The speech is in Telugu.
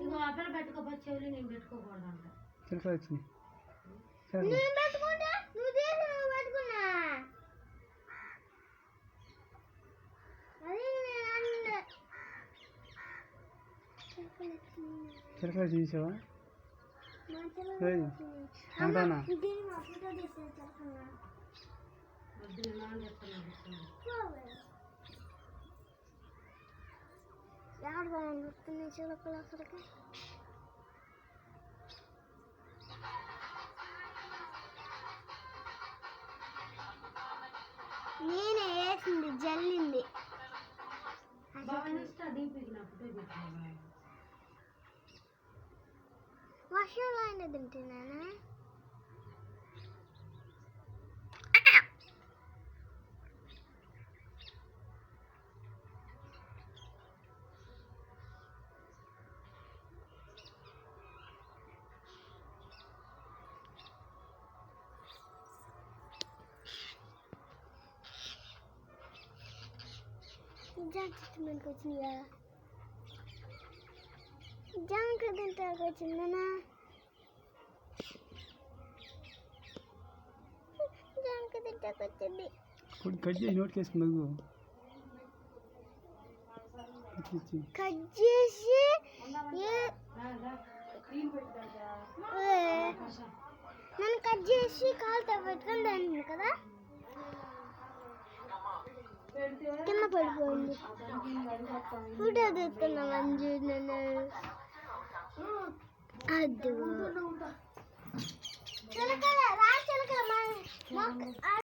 ఇంకో ఆ పిల్ల పెట్టుకోపోతే చెవులు నేను పెట్టుకోకూడదంట. చిలకలు వచ్చింది చిలకలు నేను పెట్టుకుంటా? నువ్వు తీసి నువ్వు పెట్టుకున్నా. అది నేను అన్న. చిలకలు చూసావా. అంటానా? వద్దు నాన్న చెప్తున్నాను ఎవరు బాగుంటుంది చిలకలు అసలుకి నేనే వేసింది జల్లింది వర్షంలో అయినా తింటున్నానా? జామ చెట్టు మీదకి వచ్చింది కదా జామకాయ తింటానికి వచ్చిందనా జామకాయ తింటానికి వచ్చింది ఇప్పుడు కట్ చేసి నోట్ వేసుకుంది ఇచ్చి కట్ చేసి ఏ- ఏ, నన్ను కట్ చేసి కాలుతో పెట్టుకొని దాన్ని కదా కింద పడిపోయింది. ఫోటో తీస్తున్నా మంజు నేను అది